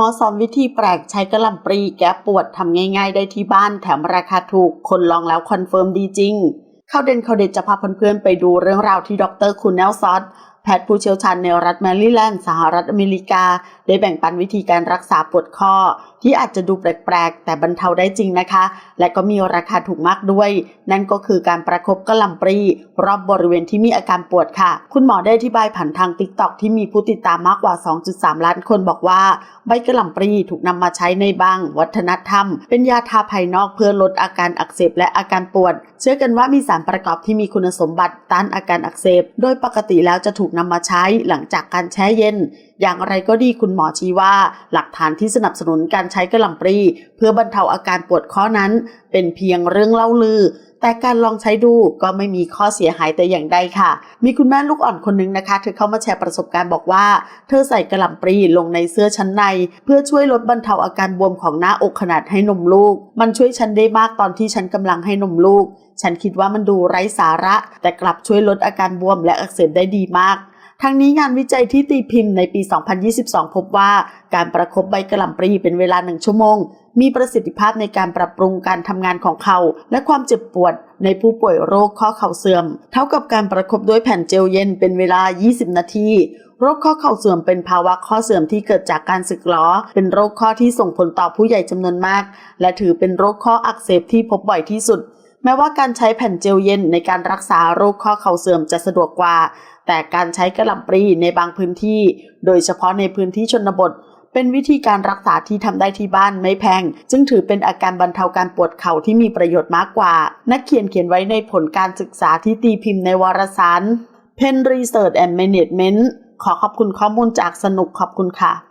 หมอสอนวิธีแปลกใช้กระหล่ำปรีแก้ปวดทำง่ายๆ ได้ที่บ้านแถมราคาถูกคนลองแล้วคอนเฟิร์มดีจริง เข้าเด่นเขาเด็ดจะพาเพื่อนๆไปดูเรื่องราวที่ดรคุณแนลซอส ทย์ผู้เชี่ยวชาญในรัฐแมริแลนด์สหรัฐอเมริกา ได้แบ่งปันวิธีการรักษาปวดข้อ ที่อาจจะดูแปลกๆ แต่บรรเทาได้จริงนะคะ และก็มีราคาถูกมากด้วย นั่นก็คือการประคบกระลำปรี รอบบริเวณที่มีอาการปวดค่ะ คุณหมอได้อธิบายผ่านทางติ๊กต็อกที่มีผู้ติดตามมากกว่า 2.3 ล้านคนบอกว่า ใบกระลำปรีถูกนำมาใช้ในบางวัฒนธรรม เป็นยาทาภายนอกเพื่อลดอาการอักเสบและอาการปวด เชื่อกันว่ามีสารประกอบที่มีคุณสมบัติต้านอาการอักเสบ โดยปกติแล้วจะถูกนำมาใช้หลังจากการแช่เย็น อย่างไรก็ดีคุณหมอชี้ว่า หลักฐานที่สนับสนุนการใช้กระหล่ำปรีเพื่อบรรเทาอาการปวดข้อนั้น เป็นเพียงเรื่องเล่าลือ แต่การลองใช้ดูก็ไม่มีข้อเสียหายแต่อย่างใดค่ะ มีคุณแม่ลูกอ่อนคนหนึงนะคะ เธอเข้ามาแชร์ประสบการณ์บอกว่า เธอใส่กระหล่ำปรีลงในเสื้อชั้นใน เพื่อช่วยลดบรรเทาอาการบวมของหน้าอกขนาดให้นมลูก มันช่วยฉันได้มากตอนที่ฉันกำลังให้นมลูก ฉันคิดว่ามันดูไร้สาระ แต่กลับช่วยลดอาการบวมและอักเสบได้ดีมาก ทั้งนี้งานวิจัยที่ตีพิมพ์ในปี 2022 พบว่าการประคบใบกระหล่ำปรีเป็นเวลาหนึ่งชั่วโมง มีประสิทธิภาพในการปรับปรุงการทำงานของเขา และความเจ็บปวดในผู้ป่วยโรคข้อเข่าเสื่อม เท่ากับการประคบด้วยแผ่นเจลเย็นเป็นเวลา 20 นาทีโรคข้อเข่าเสื่อมเป็นภาวะข้อเสื่อมที่เกิดจากการสึกหรอเป็นโรคข้อที่ส่งผลต่อผู้ใหญ่จำนวนมาก และถือเป็นโรคข้ออักเสบที่พบบ่อยที่สุด แม้ว่าการใช้แผ่นเจลเย็นในการรักษาโรคข้อเข่าเสื่อมจะสะดวกกว่า แต่การใช้กระหล่ำปรีในบางพื้นที่ โดยเฉพาะในพื้นที่ชนบท เป็นวิธีการรักษาที่ทำได้ที่บ้านไม่แพง จึงถือเป็นอาการบรรเทาการปวดเข่าที่มีประโยชน์มากกว่า นักเขียนเขียนไว้ในผลการศึกษาที่ตีพิมพ์ในวารสาร Pen Research and Management ขอขอบคุณข้อมูลจากสนุกขอบคุณค่ะ